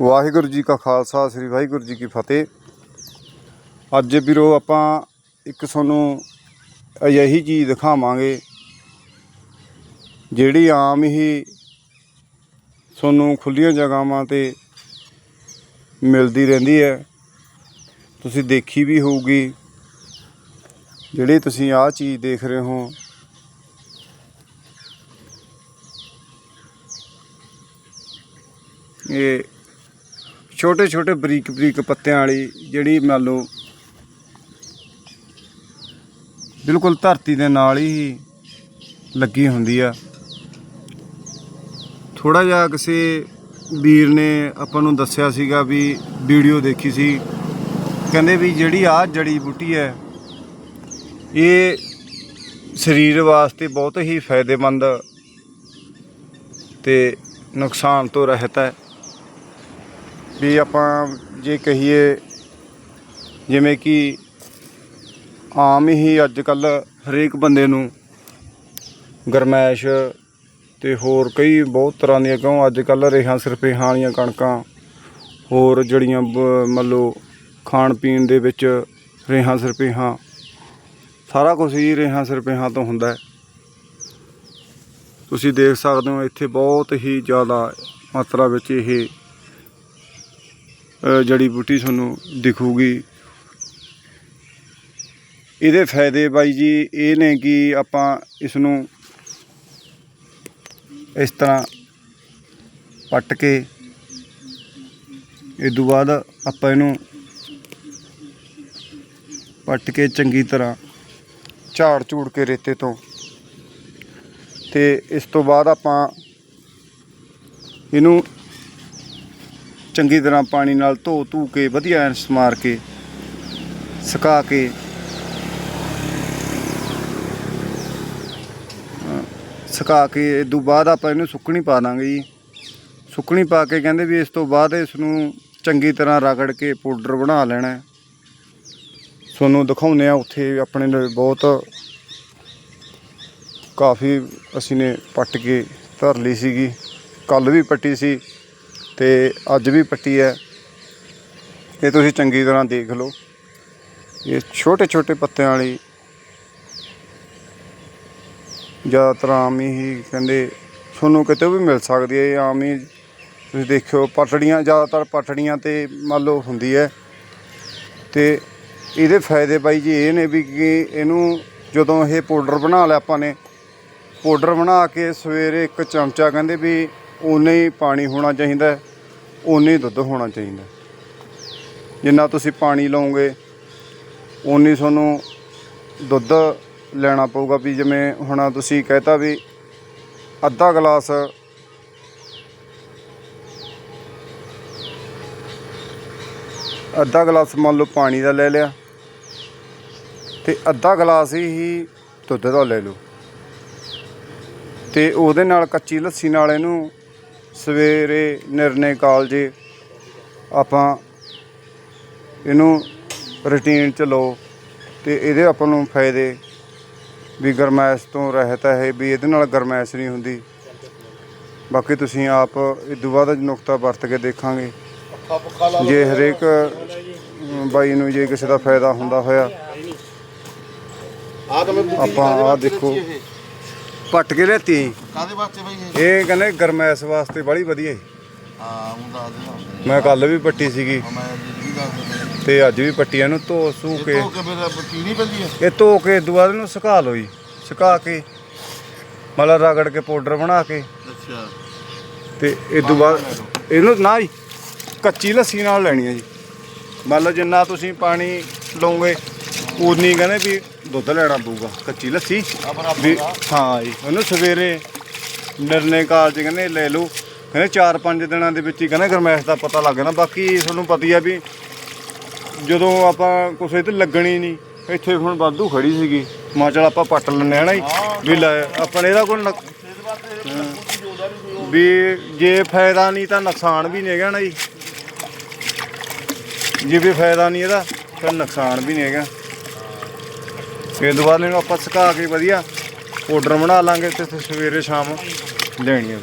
ਵਾਹਿਗੁਰੂ ਜੀ ਕਾ ਖਾਲਸਾ, ਸ੍ਰੀ ਵਾਹਿਗੁਰੂ ਜੀ ਕੀ ਫਤਿਹ। ਅੱਜ ਵੀਰੋ ਆਪਾਂ ਇੱਕ ਤੁਹਾਨੂੰ ਅਜਿਹੀ ਚੀਜ਼ ਦਿਖਾਵਾਂਗੇ, ਜਿਹੜੀ ਆਮ ਹੀ ਤੁਹਾਨੂੰ ਖੁੱਲੀਆਂ ਜਗ੍ਹਾਵਾਂ ਤੇ ਮਿਲਦੀ ਰਹਿੰਦੀ ਹੈ। ਤੁਸੀਂ ਦੇਖੀ ਵੀ ਹੋਊਗੀ, ਜਿਹੜੀ ਤੁਸੀਂ ਆਹ ਚੀਜ਼ ਦੇਖ ਰਹੇ ਹੋ। ਇਹ ਛੋਟੇ ਛੋਟੇ ਬਰੀਕ ਬਰੀਕ ਪੱਤਿਆਂ ਵਾਲੀ ਜਿਹੜੀ ਮੰਨ ਲਓ ਬਿਲਕੁਲ ਧਰਤੀ ਦੇ ਨਾਲ ਹੀ ਲੱਗੀ ਹੁੰਦੀ ਆ। ਥੋੜਾ ਜਿਹਾ ਕਿਸੇ ਵੀਰ ਨੇ ਆਪਾਂ ਨੂੰ ਦੱਸਿਆ ਸੀਗਾ ਵੀ ਵੀਡੀਓ ਦੇਖੀ ਸੀ। ਕਹਿੰਦੇ ਵੀ ਜਿਹੜੀ ਆ ਜੜੀ ਬੂਟੀ ਹੈ, ਇਹ ਸਰੀਰ ਵਾਸਤੇ ਬਹੁਤ ਹੀ ਫਾਇਦੇਮੰਦ ਤੇ ਨੁਕਸਾਨ ਤੋਂ ਰਹਿਤ ਹੈ। ਵੀ ਆਪਾਂ ਜੇ ਕਹੀਏ ਜਿਵੇਂ ਕਿ ਆਮ ਹੀ ਅੱਜ ਕੱਲ ਹਰੇਕ ਬੰਦੇ ਨੂੰ ਗਰਮੈਸ਼ ਤੇ ਹੋਰ ਕਈ ਬਹੁਤ ਤਰ੍ਹਾਂ ਦੀਆਂ ਕਿਉਂ ਅੱਜ ਕੱਲ ਰੇਹਾਂ ਸਰਪੇਹਾਂ ਵਾਲੀਆਂ ਕਣਕਾਂ, ਹੋਰ ਜੜੀਆਂ ਬ- ਮੰਨ ਲਓ ਖਾਣ ਪੀਣ ਦੇ ਵਿੱਚ ਰੇਹਾਂ ਸਰਪੇਹਾਂ ਸਾਰਾ ਕੁਝ ਹੀ ਰੇਹਾਂ ਸਰਪੇਹਾਂ ਤੋਂ ਹੁੰਦਾ ਹੈ। ਤੁਸੀਂ ਦੇਖ ਸਕਦੇ ਹੋ ਇੱਥੇ ਬਹੁਤ ਹੀ ਜ਼ਿਆਦਾ ਮਾਤਰਾ ਵਿੱਚ ਇਹ ਜੜੀ ਬੂਟੀ ਤੁਹਾਨੂੰ ਦਿਖੂਗੀ। ਇਹਦੇ ਫਾਇਦੇ ਬਾਈ ਜੀ ਇਹ ਨੇ ਕਿ ਆਪਾਂ ਇਸ ਨੂੰ ਇਸ ਤਰ੍ਹਾਂ ਪੱਟ ਕੇ ਇਹ ਤੋਂ ਬਾਅਦ ਆਪਾਂ ਇਹਨੂੰ ਪੱਟ ਕੇ ਚੰਗੀ ਤਰ੍ਹਾਂ ਝਾੜ ਝੂੜ ਕੇ ਰੇਤੇ ਤੋਂ ਤੇ ਇਸ ਤੋਂ ਬਾਅਦ ਆਪਾਂ ਇਹਨੂੰ ਚੰਗੀ ਤਰ੍ਹਾਂ ਪਾਣੀ ਨਾਲ ਧੋ ਧੂ ਕੇ ਵਧੀਆ ਐਨ ਸਮਾਰ ਕੇ ਸੁਕਾ ਕੇ। ਅ, ਸੁਕਾ ਕੇ ਇਸ ਤੋਂ ਬਾਅਦ ਆਪਾਂ ਇਹਨੂੰ ਸੁੱਕਣੀ ਪਾ ਦਾਂਗੇ ਜੀ। ਸੁੱਕਣੀ ਪਾ ਕੇ ਕਹਿੰਦੇ ਵੀ ਇਸ ਤੋਂ ਬਾਅਦ ਇਸ ਨੂੰ ਚੰਗੀ ਤਰ੍ਹਾਂ ਰਗੜ ਕੇ ਪਾਊਡਰ ਬਣਾ ਲੈਣਾ ਤੁਹਾਨੂੰ ਦਿਖਾਉਂਦੇ ਆ ਉੱਥੇ ਆਪਣੇ ਬਹੁਤ ਕਾਫੀ ਅਸੀਂ ਨੇ ਪੱਟ ਕੇ ਧਰ ਲਈ ਸੀਗੀ। ਕੱਲ ਵੀ ਪੱਟੀ ਸੀ। ਤੇ ਅੱਜ ਵੀ ਪੱਟੀ ਹੈ। ਇਹ ਤੁਸੀਂ ਚੰਗੀ ਤਰ੍ਹਾਂ ਦੇਖ ਲਓ। ਇਹ ਛੋਟੇ ਛੋਟੇ ਪੱਤਿਆਂ ਵਾਲੀ ਜ਼ਿਆਦਾਤਰ ਆਮ ਹੀ ਕਹਿੰਦੇ ਤੁਹਾਨੂੰ ਕਿਤੇ ਵੀ ਮਿਲ ਸਕਦੀ ਹੈ। ਆਮ ਹੀ ਤੁਸੀਂ ਦੇਖਿਓ, ਪਟੜੀਆਂ, ਜ਼ਿਆਦਾਤਰ ਪਟੜੀਆਂ ਤੇ ਮੰਨ ਲਓ ਹੁੰਦੀ ਹੈ। ਤੇ ਇਹਦੇ ਫਾਇਦੇ ਬਾਈ ਜੀ ਇਹ ਨੇ ਵੀ ਕਿ ਇਹਨੂੰ ਜਦੋਂ ਇਹ ਪਾਊਡਰ ਬਣਾ ਲਿਆ ਆਪਾਂ ਨੇ, ਪਾਊਡਰ ਬਣਾ ਕੇ ਸਵੇਰੇ ਇੱਕ ਚਮਚਾ ਕਹਿੰਦੇ ਵੀ ਉਨੇ ਹੀ ਪਾਣੀ ਹੋਣਾ ਚਾਹੀਦਾ ਹੈ, ਉਨੇ ਹੀ ਦੁੱਧ ਹੋਣਾ ਚਾਹੀਦਾ ਜਿੰਨਾ ਤੁਸੀਂ ਪਾਣੀ ਲਓਗੇ ਉਨੀ ਤੁਹਾਨੂੰ ਦੁੱਧ ਲੈਣਾ ਪਊਗਾ। ਵੀ ਜਿਵੇਂ ਹੁਣ ਤੁਸੀਂ ਕਹਿਤਾ ਵੀ ਅੱਧਾ ਗਲਾਸ ਅੱਧਾ ਗਲਾਸ ਮੰਨ ਲਓ ਪਾਣੀ ਦਾ ਲੈ ਲਿਆ ਤੇ ਅੱਧਾ ਗਲਾਸ ਹੀ ਦੁੱਧ ਦਾ ਲੈ ਲਓ। ਤੇ ਉਹਦੇ ਨਾਲ ਕੱਚੀ ਲੱਸੀ ਨਾਲ ਇਹਨੂੰ ਸਵੇਰੇ ਨਿਰਣੇ ਕਾਲਜੇ ਆਪਾਂ ਇਹਨੂੰ ਰੂਟੀਨ ਚ ਲਓ ਤੇ ਇਹਦੇ ਆਪਾਂ ਨੂੰ ਫਾਇਦੇ ਵੀ ਗਰਮੈਸ਼ ਤੋਂ ਰਹਿਤ ਹੈ ਵੀ ਇਹਦੇ ਨਾਲ ਗਰਮੈਸ਼ ਨਹੀਂ ਹੁੰਦੀ। ਬਾਕੀ ਤੁਸੀਂ ਆਪ ਇਹ ਤੋਂ ਬਾਅਦ ਨੁਕਤਾ ਵਰਤ ਕੇ ਦੇਖਾਂਗੇ। ਜੇ ਹਰੇਕ ਬਾਈ ਨੂੰ ਜੇ ਕਿਸੇ ਦਾ ਫਾਇਦਾ ਹੁੰਦਾ ਹੋਇਆ ਆ ਆਪਾਂ ਆਹ ਦੇਖੋ। ਪੱਟ ਕੇ ਲੈਤੀ ਕਾਦੇ ਵਾਸਤੇ ਬਾਈ ਇਹ? ਇਹ ਕਹਿੰਦੇ ਗਰਮੈਸ਼ ਵਾਸਤੇ ਬੜੀ ਵਧੀਆ ਹੈ ਹਾਂ ਉਹ ਦੱਸ ਦੇਣਾ ਮੈਂ ਕੱਲ ਵੀ ਪੱਟੀ ਸੀਗੀ। ਮੈਂ ਜੀ ਵੀ ਦੱਸ ਦਿੰਦਾ। ਤੇ ਅੱਜ ਵੀ ਪੱਟੀ ਇਹਨੂੰ ਧੋ ਸੂ ਇਹ ਕੇ। ਤੋਂ ਕਿ ਮੇਰਾ ਪੀਣੀ ਪੈਂਦੀ ਹੈ ਇਹ ਧੋ ਕੇ ਦੁਬਾਰਾ ਨੂੰ ਸੁਕਾ ਲਓ ਜੀ। ਸੁਕਾ ਕੇ ਮਤਲਬ ਰਗੜ ਕੇ ਪਾਊਡਰ ਬਣਾ ਕੇ। ਅੱਛਾ। ਤੇ ਇਹ ਬਾਅਦ ਇਹਨੂੰ ਨਾ ਜੀ ਕੱਚੀ ਲੱਸੀ ਨਾਲ ਲੈਣੀ ਹੈ ਜੀ। ਮੰਨ ਲਓ ਜਿੰਨਾ ਤੁਸੀਂ ਪਾਣੀ ਲਓਗੇ ਉਨੀ ਕਹਿੰਦੇ ਵੀ ਦੁੱਧ ਲੈਣਾ ਪਊਗਾ ਕੱਚੀ ਲੱਸੀ। ਵੀ ਹਾਂ ਜੀ ਉਹਨੂੰ ਸਵੇਰੇ ਨਿਰਣੇ ਕਾਲ ਚ ਕਹਿੰਦੇ ਲੈ ਲਓ। ਕਹਿੰਦੇ 4-5 ਦਿਨਾਂ ਦੇ ਵਿੱਚ ਹੀ ਕਹਿੰਦੇ ਗਰਮੈਸ਼ ਦਾ ਪਤਾ ਲੱਗ ਜਾਣਾ। ਬਾਕੀ ਤੁਹਾਨੂੰ ਪਤਾ ਹੀ ਆ ਵੀ ਜਦੋਂ ਆਪਾਂ ਕੁਛ ਤੇ ਲੱਗਣੀ ਨਹੀਂ ਇੱਥੇ ਹੁਣ ਵਾਧੂ ਖੜੀ ਸੀਗੀ। ਮਾਂ ਚਲ ਆਪਾਂ ਪੱਟ ਲੈਣੇ ਆ ਨਾ ਜੀ। ਵੀ ਲੈ ਆਪਾਂ ਇਹਦਾ ਕੋਈ ਨੁਕ- ਵੀ ਜੇ ਫਾਇਦਾ ਨਹੀਂ ਤਾਂ ਨੁਕਸਾਨ ਵੀ ਨਹੀਂ ਹੈਗਾ ਨਾ ਜੀ। ਜੇ ਵੀ ਫਾਇਦਾ ਨਹੀਂ ਇਹਦਾ ਫਿਰ ਨੁਕਸਾਨ ਵੀ ਨਹੀਂ ਹੈਗਾ। ਫਿਰ ਦੁਬਾਰਾ ਇਹਨੂੰ ਆਪਾਂ ਸੁਕਾ ਕੇ ਵਧੀਆ ਪਾਊਡਰ ਬਣਾ ਲਾਂਗੇ ਤੇ ਸਵੇਰੇ ਸ਼ਾਮ ਲੈਣੀ ਹੈ